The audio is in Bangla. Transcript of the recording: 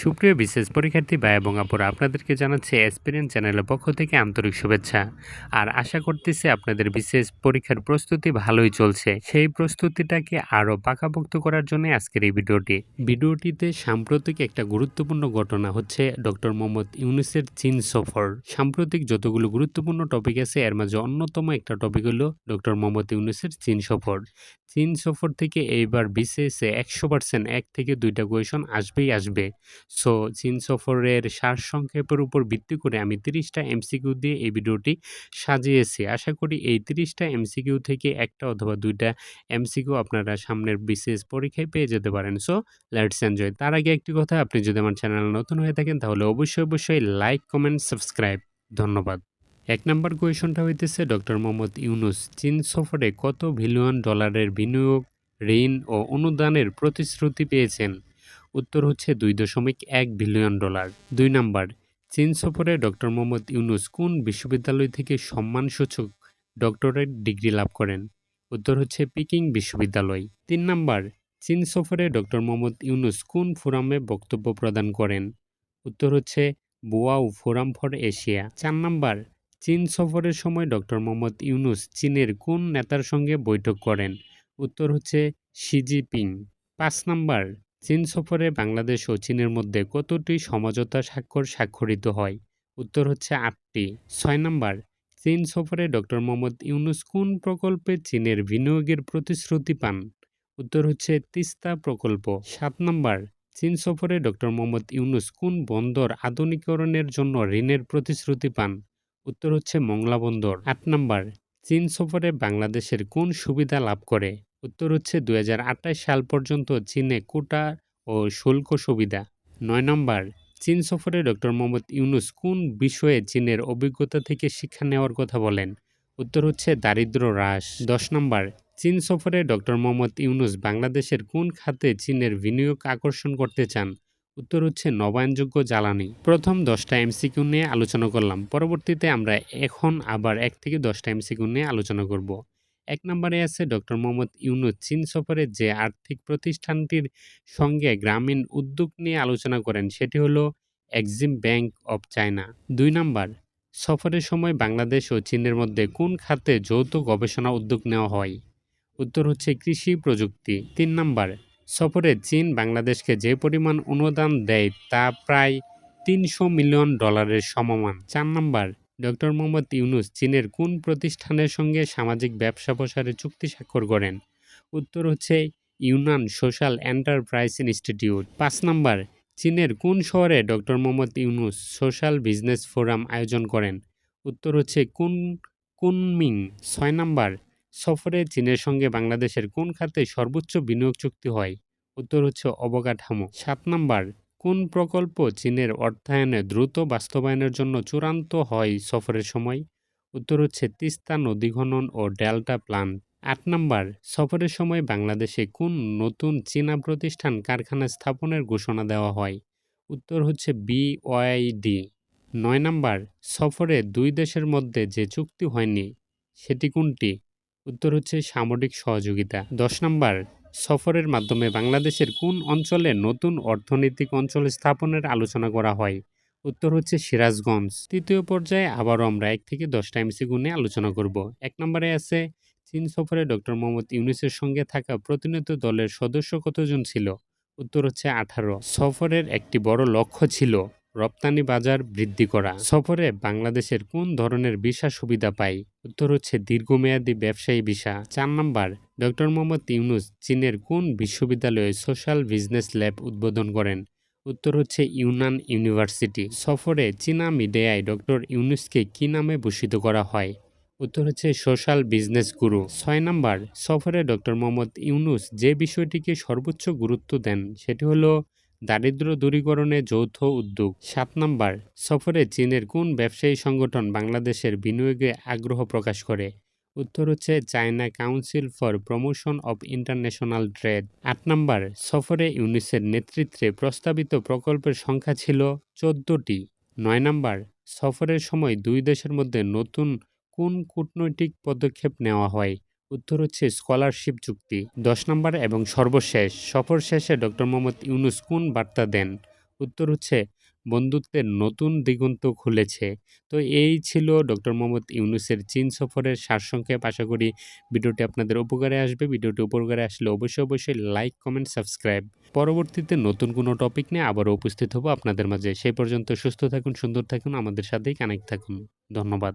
সুপ্রিয় বিশেষ পরীক্ষার্থী, ভাই এবং আপুরা, আপনাদেরকে জানাচ্ছি এক্সপিরিয়েন্স চ্যানেলের পক্ষ থেকে আন্তরিক শুভেচ্ছা। আর আশা করতেছি আপনাদের বিশেষ পরীক্ষার প্রস্তুতি ভালোই চলছে। সেই প্রস্তুতিটাকে আরও পাকাপোক্ত করার জন্য আজকের এই ভিডিওটি। ভিডিওটিতে সাম্প্রতিক একটা গুরুত্বপূর্ণ ঘটনা হচ্ছে ডক্টর মোহাম্মদ ইউনুসের চীন সফর। সাম্প্রতিক যতগুলো গুরুত্বপূর্ণ টপিক আছে, এর মাঝে অন্যতম একটা টপিক হলো ডক্টর মোহাম্মদ ইউনুসের চীন সফর। চীন সফর থেকে এইবার বিসিএসে একশো পার্সেন্ট এক থেকে দুইটা কোয়েশন আসবেই আসবে। সো চীন সফরের সারসংক্ষেপের উপর ভিত্তি করে আমি তিরিশটা এমসিকিউ দিয়ে এই ভিডিওটি সাজিয়েছি। আশা করি এই তিরিশটা এমসিকিউ থেকে একটা অথবা দুইটা এমসিকিউ আপনারা সামনের বিশেষ পরীক্ষায় পেয়ে যেতে পারেন। So, let's enjoy. তার আগে একটি কথা, আপনি যদি আমার চ্যানেল নতুন হয়ে থাকেন, তাহলে অবশ্যই অবশ্যই লাইক, কমেন্ট, সাবস্ক্রাইব। ধন্যবাদ। এক নম্বর কোয়েশনটা হইতেছে, ডক্টর মোহাম্মদ ইউনুস, চীন সফরে কত বিলিয়ন ডলারের বিনিয়োগ, ঋণ ও অনুদানের প্রতিশ্রুতি পেয়েছেন? উত্তর হচ্ছে দুই দশমিক এক বিলিয়ন ডলার। দুই নাম্বার, চীন সফরে ডক্টর মোহাম্মদ ইউনুস কোন বিশ্ববিদ্যালয় থেকে সম্মানসূচক ডক্টরেট ডিগ্রি লাভ করেন? উত্তর হচ্ছে পিকিং বিশ্ববিদ্যালয়। তিন নাম্বার, চীন সফরে ডক্টর মোহাম্মদ ইউনুস কোন ফোরামে বক্তব্য প্রদান করেন? উত্তর হচ্ছে বোয়াও ফোরাম ফর এশিয়া। চার নাম্বার, চীন সফরের সময় ডক্টর মোহাম্মদ ইউনুস চীনের কোন নেতার সঙ্গে বৈঠক করেন? উত্তর হচ্ছে শি জিপিং পাঁচ নাম্বার চীন সফরে বাংলাদেশ ও চীনের মধ্যে কতটি সমঝোতা স্বাক্ষর স্বাক্ষরিত হয়? উত্তর হচ্ছে আটটি। ছয় নম্বর, চীন সফরে ডক্টর মোহাম্মদ ইউনুস কোন প্রকল্পে চীনের বিনিয়োগের প্রতিশ্রুতি পান? উত্তর হচ্ছে তিস্তা প্রকল্প। সাত নম্বর, চীন সফরে ডক্টর মোহাম্মদ ইউনুস কোন বন্দর আধুনিকরণের জন্য ঋণের প্রতিশ্রুতি পান? উত্তর হচ্ছে মংলা বন্দর। আট নম্বর, চীন সফরে বাংলাদেশের কোন সুবিধা লাভ করে? উত্তর হচ্ছে দু সাল পর্যন্ত চীনে কোটা ও শুল্ক সুবিধা। নয় নম্বর, চীন সফরে ডক্টর মোহাম্মদ ইউনুস কোন বিষয়ে চীনের অভিজ্ঞতা থেকে শিক্ষা নেওয়ার কথা বলেন? উত্তর হচ্ছে দারিদ্র হ্রাস। দশ নম্বর, চীন সফরে ডক্টর মোহাম্মদ ইউনুস বাংলাদেশের কোন খাতে চীনের বিনিয়োগ আকর্ষণ করতে চান? উত্তর হচ্ছে নবায়নযোগ্য জ্বালানি। প্রথম দশটা এমসিকিউ নিয়ে আলোচনা করলাম। পরবর্তীতে আমরা এখন আবার এক থেকে দশটা এমসিকিউ নিয়ে আলোচনা করব। এক নম্বরে আছে ডক্টর মোহাম্মদ ইউনুস। চীন সফরে যে আর্থিক প্রতিষ্ঠানটির সঙ্গে গ্রামীণ উদ্যোগ নিয়ে আলোচনা করেন, সেটি হলো এক্সিম ব্যাংক অব চায়না। দুই নম্বর, সফরের সময় বাংলাদেশ ও চীনের মধ্যে কোন খাতে যৌথ গবেষণা উদ্যোগ নেওয়া হয়? উত্তর হচ্ছে কৃষি প্রযুক্তি। তিন নম্বর, সফরে চীন বাংলাদেশকে যে পরিমাণ অনুদান দেয় তা প্রায় তিনশো মিলিয়ন ডলারের সমমান। চার নম্বর ডক্টর মোহাম্মদ ইউনুস চীনের কোন প্রতিষ্ঠানের সঙ্গে সামাজিক ব্যবসা প্রসারে চুক্তি স্বাক্ষর করেন? উত্তর হচ্ছে ইউনান সোশ্যাল এন্টারপ্রাইজ ইনস্টিটিউট। পাঁচ নম্বর, চীনের কোন শহরে doctor Mohammad Yunus social business forum আয়োজন করেন? উত্তর হচ্ছে কুন, কুনমিং। ছয় নম্বর, সফরে চীনের সঙ্গে বাংলাদেশের কোন খাতে সর্বোচ্চ বিনিয়োগ চুক্তি হয়? উত্তর হচ্ছে অবকাঠামো। সাত নম্বর কোন প্রকল্প চীনের অর্থায়নে দ্রুত বাস্তবায়নের জন্য চূড়ান্ত হয় সফরের সময়? উত্তর হচ্ছে, তিস্তা নদী খনন ও ডেল্টা প্লান্ট। আট নম্বর, সফরের সময় বাংলাদেশে কোন নতুন চীনা প্রতিষ্ঠান কারখানা স্থাপনের ঘোষণা দেওয়া হয়? উত্তর হচ্ছে বিওয়াইডি নয় নম্বর, সফরে দুই দেশের মধ্যে যে চুক্তি হয়নি, সেটি কোনটি? উত্তর হচ্ছে, সামরিক সহযোগিতা। দশ নম্বর সফরের মাধ্যমে বাংলাদেশের কোন অঞ্চলে নতুন অর্থনৈতিক অঞ্চল স্থাপনের আলোচনা করা হয়? উত্তর হচ্ছে সিরাজগঞ্জ। তৃতীয় পর্যায়ে আবারও আমরা এক থেকে দশটা এমসি গুণে আলোচনা করব। এক নম্বরে আছে, চীন সফরে ডক্টর মোহাম্মদ ইউনুসের সঙ্গে থাকা প্রতিনিধি দলের সদস্য কতজন ছিল? উত্তর হচ্ছে আঠারো। সফরের একটি বড় লক্ষ্য ছিল রপ্তানি বাজার বৃদ্ধি করা। সফরে বাংলাদেশের কোন ধরনের ভিসা সুবিধা পায় উত্তর হচ্ছে দীর্ঘমেয়াদী ব্যবসায়ী ভিসা। চার নম্বর, ডক্টর মোহাম্মদ ইউনুস চীনের কোন বিশ্ববিদ্যালয়ে সোশ্যাল বিজনেস ল্যাব উদ্বোধন করেন? উত্তর হচ্ছে ইউনান ইউনিভার্সিটি। সফরে চীনা মিডিয়ায় ডক্টর ইউনুসকে কি নামে ভূষিত করা হয়? উত্তর হচ্ছে সোশ্যাল বিজনেস গুরু। ছয় নম্বর, সফরে ডক্টর মোহাম্মদ ইউনুস যে বিষয়টিকে সর্বোচ্চ গুরুত্ব দেন, সেটি হলো দারিদ্র দূরীকরণে যৌথ উদ্যোগ। সাত নম্বর, সফরে চীনের কোন ব্যবসায়ী সংগঠন বাংলাদেশের বিনিয়োগে আগ্রহ প্রকাশ করে? উত্তর হচ্ছে China council for promotion of international trade. আট নম্বর, সফরে ইউনিসের নেতৃত্বে প্রস্তাবিত প্রকল্পের সংখ্যা ছিল চোদ্দটি। নয় নম্বর, সফরের সময় দুই দেশের মধ্যে নতুন কোন কূটনৈতিক পদক্ষেপ নেওয়া হয়? উত্তর হচ্ছে স্কলারশিপ চুক্তি দশ নম্বর এবং সর্বশেষ সফর শেষে ডক্টর মোহাম্মদ ইউনুস কোন বার্তা দেন উত্তর হচ্ছে বন্ধুত্বের নতুন দিগন্ত খুলেছে। তো এই ছিল ডক্টর মোহাম্মদ ইউনুসের চীন সফরের সারসংক্ষেপ। আশা করি ভিডিওটি আপনাদের উপকারে আসবে। ভিডিওটি উপকারে আসলে অবশ্যই, অবশ্যই লাইক, কমেন্ট, সাবস্ক্রাইব। পরবর্তীতে নতুন কোনো টপিক নিয়ে আবারও উপস্থিত হব আপনাদের মাঝে। সেই পর্যন্ত সুস্থ থাকুন, সুন্দর থাকুন, আমাদের সাথেই কানেক্ট থাকুন। ধন্যবাদ।